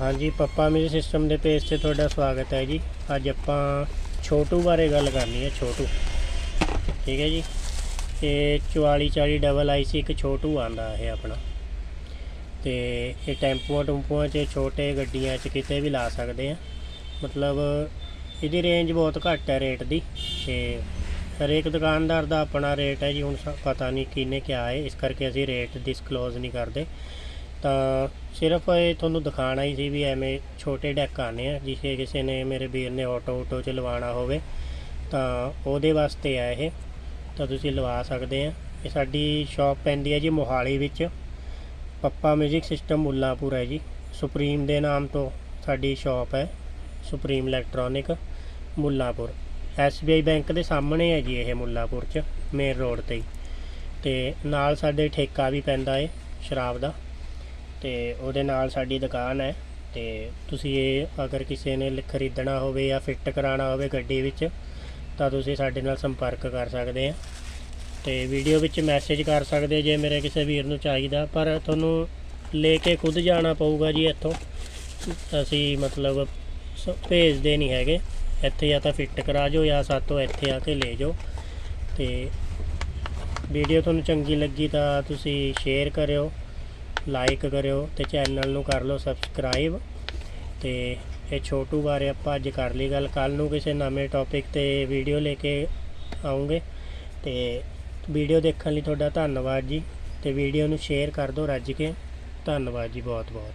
ਹਾਂਜੀ, Pappa music system ਦੇ page ਤੇ ਤੁਹਾਡਾ ਸਵਾਗਤ ਹੈ ਜੀ। ਅੱਜ ਆਪਾਂ ਛੋਟੂ ਬਾਰੇ ਗੱਲ ਕਰਨੀ ਹੈ, ਛੋਟੂ। ਠੀਕ ਹੈ ਜੀ? ਇਹ 4440 ਡਬਲ ਆਈ ਸੀ ਇੱਕ ਛੋਟੂ ਆਂਦਾ ਇਹ ਆਪਣਾ। ਤੇ ਇਹ ਟੈਂਪੂਆਂ ਟੁੰਪੂਆਂ 'ਚ, ਛੋਟੇ ਗੱਡੀਆਂ 'ਚ ਕਿਤੇ ਵੀ ਲਾ ਸਕਦੇ ਆ। ਮਤਲਬ ਇਹਦੀ ਰੇਂਜ ਬਹੁਤ ਘੱਟ ਹੈ ਰੇਟ ਦੀ। ਤੇ ਹਰੇਕ ਦੁਕਾਨਦਾਰ ਦਾ ਆਪਣਾ ਰੇਟ ਹੈ ਜੀ, ਹੁਣ ਸ- ਪਤਾ ਨਹੀਂ ਕਿਹਨੇ ਕਿਆ ਹੈ। ਇਸ ਕਰਕੇ ਅਸੀਂ ਰੇਟ ਡਿਸਕਲੋਜ਼ ਨਹੀਂ ਕਰਦੇ। ਤਾਂ ਸਿਰਫ ਇਹ ਤੁਹਾਨੂੰ ਦਿਖਾਣਾ ਹੀ ਸੀ ਵੀ ਐਵੇਂ ਛੋਟੇ ਡੈਕ ਆਨੇ ਆ ਜਿਸੇ ਕਿਸੇ ਨੇ ਮੇਰੇ ਵੀਰ ਨੇ ਆਟੋ ਆਟੋ ਚ ਲਵਾਉਣਾ ਹੋਵੇ, ਤਾਂ ਉਹਦੇ ਵਾਸਤੇ ਆ ਇਹ। ਤਾਂ ਤੁਸੀਂ ਲਵਾ ਸਕਦੇ ਆ। ਇਹ ਸਾਡੀ ਸ਼ਾਪ ਪੈਂਦੀ ਹੈ ਜੀ ਮੋਹਾਲੀ ਵਿੱਚ। ਪੱਪਾ ਮਿਊਜ਼ਿਕ ਸਿਸਟਮ ਮੁੱਲਾਪੁਰ ਹੈ ਜੀ। ਸੁਪਰੀਮ ਦੇ ਨਾਮ ਤੋਂ ਸਾਡੀ ਸ਼ਾਪ ਹੈ। Supreme Electronic Mullapur. SBI bank ਦੇ ਸਾਹਮਣੇ ਹੈ ਜੀ ਇਹ ਮੁੱਲਾਪੁਰ ਚ ਮੇਨ ਰੋਡ ਤੇ ਹੀ। ਤੇ ਨਾਲ ਸਾਡੇ ਠੇਕਾ ਵੀ ਪੈਂਦਾ ਏ, ਸ਼ਰਾਬ ਦਾ। ਤੇ ਉਹਦੇ ਨਾਲ ਸਾਡੀ ਦੁਕਾਨ ਹੈ ਤੇ ਤੁਸੀਂ ਇਹ ਅਗਰ ਕਿਸੇ ਨੇ ਖਰੀਦਣਾ ਹੋਵੇ ਜਾਂ ਫਿੱਟ ਕਰਾਉਣਾ ਹੋਵੇ ਗੱਡੀ ਵਿੱਚ, ਤਾਂ ਤੁਸੀਂ ਸਾਡੇ ਨਾਲ ਸੰਪਰਕ ਕਰ ਸਕਦੇ ਆ। ਤੇ ਵੀਡੀਓ ਵਿੱਚ ਮੈਸੇਜ ਕਰ ਸਕਦੇ ਜੇ ਮੇਰੇ ਕਿਸੇ ਵੀਰ ਨੂੰ ਚਾਹੀਦਾ, ਪਰ ਤੁਹਾਨੂੰ ਲੈ ਕੇ ਖੁਦ ਜਾਣਾ ਪਊਗਾ ਜੀ ਇੱਥੋਂ। ਅਸੀਂ ਮਤਲਬ ਸ- ਭੇਜਦੇ ਨਹੀਂ ਹੈਗੇ। ਇੱਥੇ ਜਾਂ ਤਾਂ ਫਿੱਟ ਕਰਾ ਜਾਓ ਜਾਂ ਸਾਤੋਂ ਇੱਥੇ ਆ ਕੇ ਲੈ ਜਾਓ ਤੇ ਵੀਡੀਓ ਤੁਹਾਨੂੰ ਚੰਗੀ ਲੱਗੀ ਤਾਂ ਤੁਸੀਂ ਸ਼ੇਅਰ ਕਰਿਓ। ਲਾਈਕ ਕਰਿਓ ਤੇ ਚੈਨਲ ਨੂੰ ਕਰ ਲਓ ਸਬਸਕ੍ਰਾਈਬ ਤੇ ਇਹ ਛੋਟੂ ਬਾਰੇ ਆਪਾਂ ਅੱਜ ਕਰ ਲਈ ਗੱਲ। ਕੱਲ ਨੂੰ ਕਿਸੇ ਨਵੇਂ ਟੌਪਿਕ ਤੇ ਵੀਡੀਓ ਲੈ ਕੇ ਆਉਂਗੇ। ਤੇ ਵੀਡੀਓ ਦੇਖਣ ਲਈ ਤੁਹਾਡਾ ਧੰਨਵਾਦ ਜੀ। ਤੇ ਵੀਡੀਓ ਨੂੰ ਸ਼ੇਅਰ ਕਰ ਦਿਓ ਰੱਜ ਕੇ। ਧੰਨਵਾਦ ਜੀ ਬਹੁਤ ਬਹੁਤ